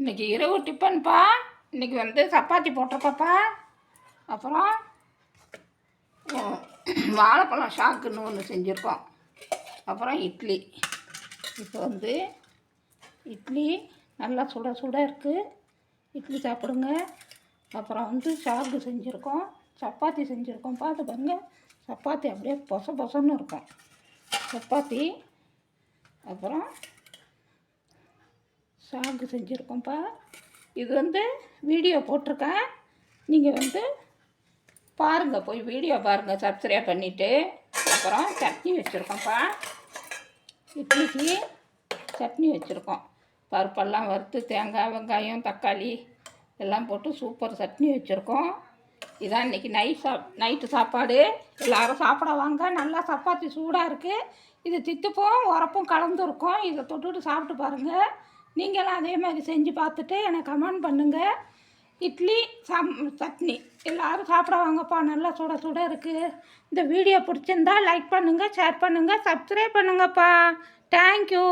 இன்னைக்கு இரவு டிஃபன்ப்பா இன்னைக்கு வந்து சப்பாத்தி போட்டிருக்கப்பா அப்புறம் வாழைப்பழம் ஷாக்குன்னு ஒன்று செஞ்சுருக்கோம். அப்புறம் இட்லி. இப்போ வந்து இட்லி நல்லா சுட சுட இருக்குது இட்லி சாப்பிடுங்க. அப்புறம் வந்து ஷாக்கு செஞ்சுருக்கோம். சப்பாத்தி செஞ்சுருக்கோம். பார்த்து பாருங்க. சப்பாத்தி அப்படியே பொச பொசன்னு இருக்கும். சப்பாத்தி அப்புறம் சாகு செஞ்சுருக்கோம்ப்பா இது வந்து வீடியோ போட்டிருக்கேன். நீங்கள் வந்து பாருங்கள் போய் வீடியோ பாருங்கள் சப்ஸ்கிரைப் பண்ணிவிட்டு அப்புறம் சட்னி வச்சுருக்கோம்ப்பா இட்லிக்கு சட்னி வச்சுருக்கோம். பருப்பெல்லாம் வறுத்து தேங்காய் வெங்காயம் தக்காளி எல்லாம் போட்டு சூப்பர் சட்னி வச்சுருக்கோம். இதான் இன்றைக்கி நைட் சாப் நைட்டு சாப்பாடு. எல்லோரும் சாப்பிட வாங்க. நல்லா சப்பாத்தி சூடாக இருக்குது இது தித்துப்பும் உரப்பும் கலந்துருக்கோம். இதை தொட்டுட்டு சாப்பிட்டு பாருங்கள் நீங்களும் அதே மாதிரி செஞ்சு பார்த்துட்டு எனக்கு கமெண்ட் பண்ணுங்கள் இட்லி சம் சட்னி. எல்லாரும் சாப்பிட வாங்கப்பா. நல்லா சுட சுட இருக்குது இந்த வீடியோ பிடிச்சிருந்தா லைக் பண்ணுங்கள் ஷேர் பண்ணுங்கள் சப்ஸ்கிரைப் பண்ணுங்கப்பா. தேங்க்யூ